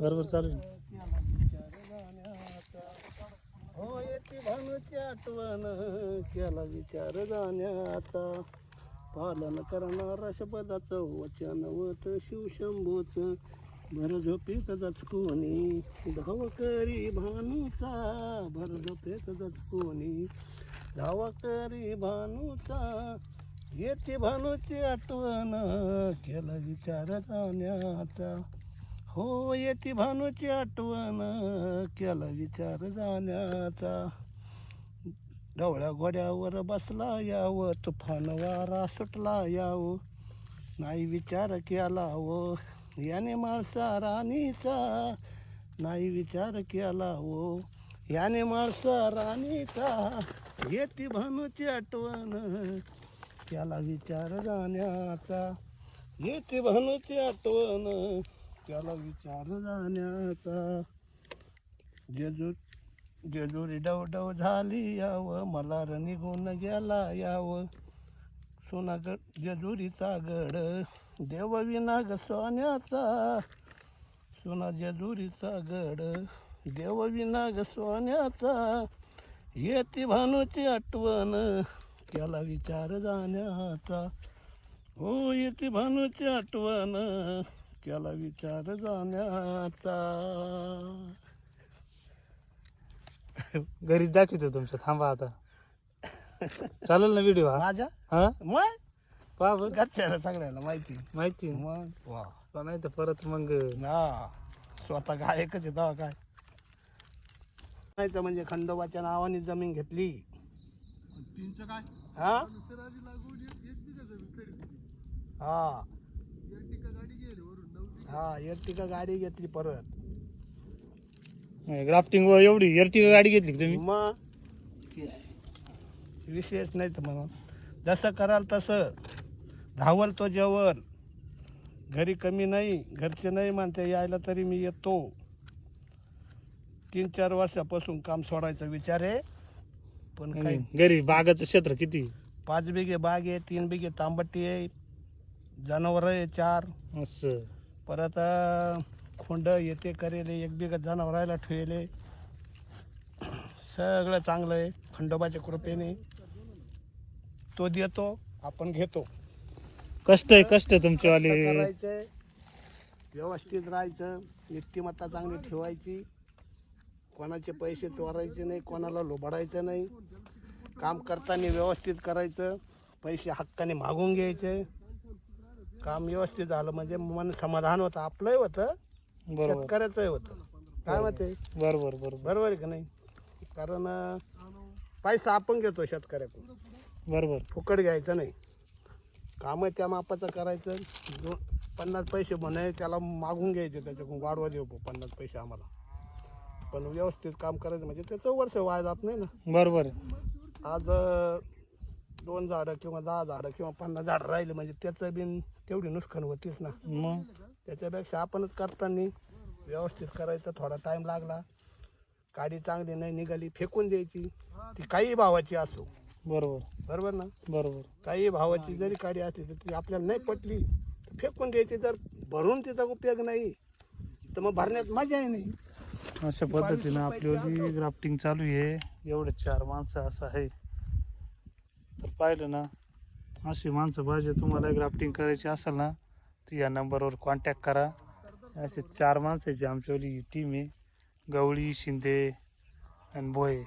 बरोबर चालू केला विचार जाण्याचा हो येते भानुची आठवण केला विचार जाण्याचा. पालन करणारा शब्दाचं वचन वत शिवशंभूच. भर झोपेत जाच कोणी धाव करी भानूचा. भर झोपेत जाच कोणी धावा करी भानूचा. येते भानूची आठवण केला विचार जाण्याचा. हो येते भानूची आठवण केला विचार जाण्याचा. ढवळ्या घोड्यावर बसला यावं तुफान वारा सुटला यावं. नाही विचार केला व याने माळसा राणीचा. नाही विचार केला व याने माळसा राणीचा. येते भानूची आठवण त्याला विचार जाण्याचा. येते भानूची आठवण त्याला विचार जाण्याचा जेजू जेजुरी डव डव झाली यावं मला निघून गेला यावं. सोना जेजुरीचा गड देवविना ग सोन्याचा. सोना जेजुरीचा गड देवविना ग सोन्याचा. येते भानूची आठवण त्याला विचार जाण्याचा. हो येते भानूची आठवण. त्याला विचार जाण्याचा. घरीच दाखवतो तुमचं. थांबा आता. चालेल ना व्हिडिओ हा? माझ्या? हा? मग? पहा घरच्याला सगळ्याला माहिती. माहिती? मग? वा. नाही तर परत मग ना स्वतः काय एकच आहे तेव्हा काय? नाही तर म्हणजे खंडोबाच्या नावाने जमीन घेतली. काय? हा? बिघा हा एर्टिका गाडी गेली वरून नऊ हा एर्टिका गाडी घेतली परत. ग्राफ्टिंग एवढी एरटिका गाडी घेतली का तुम्ही? मग? विशेष नाही तर म्हणून जसं कराल तसं. धावल तो जेवण. घरी कमी नाही घरचे नाही म्हणते यायला तरी मी येतो. तीन चार वर्षापासून काम सोडायचा विचार आहे. पण काही घरी बागाचं क्षेत्र किती? पाच बिघे बाग आहे तीन बिघे तांबटी आहे जनावरं आहे चार. असं. परत खोंड येते करेले एक बिघा जनावरायला ठेवले. सगळं चांगलं आहे खंडोबाच्या कृपेने. तो देतो आपण घेतो. कष्ट आहे कष्ट तुमचेवाले करायचंय व्यवस्थित राहायचं नीतिमत्ता चांगली ठेवायची. कोणाचे पैसे चोरायचे नाही कोणाला लोबाडायचं नाही. काम करताना व्यवस्थित करायचं पैसे हक्काने मागून घ्यायचे. काम व्यवस्थित झालं म्हणजे मन समाधान होतं आपलंही होतं बरोबर. शेतकऱ्याचंही होतं. काय म्हणते? बरोबर बरोबर. बरोबर आहे का नाही? कारण अं, पैसा आपण घेतो शेतकऱ्याकडून. बरोबर. फुकट घ्यायचं नाही. कामं त्या मापाचं करायचं दोन पन्नास पैसे म्हणे त्याला मागून घ्यायचे त्याच्याकडून. वाढवा देऊ बुवा पन्नास पैसे आम्हाला. पण व्यवस्थित काम करायचं म्हणजे त्याचं वर्ष वाया जात नाही ना. बरोबर आहे. आज अं, दोन झाडं किंवा दहा झाडं किंवा पन्नास झाडं राहिले म्हणजे त्याचं बिन तेवढी नुकसान होतीच ना. मग? त्याच्यापेक्षा आपणच करताना व्यवस्थित करायचं थोडा टाईम लागला. गाडी चांगली नाही निघाली फेकून द्यायची. ती काही भावाची असो. बरोबर. बरोबर ना? बरोबर. काही भावाची जरी गाडी असली तर ती आपल्याला नाही पटली तर फेकून द्यायची. जर भरून तिचा उपयोग नाही तर मग भरण्यात मजा आहे नाही अशा पद्धतीनं आपली ग्राफ्टिंग चालू आहे एवढे चार माणसं असं आहे. पाहिलं ना अशी माणसं पाहिजे. तुम्हाला ग्राफ्टिंग करायची असेल ना तर या नंबरवर कॉन्टॅक्ट करा. असे चार माणसाची आमच्यावाली टीम आहे. गवळी शिंदे आणि भोये.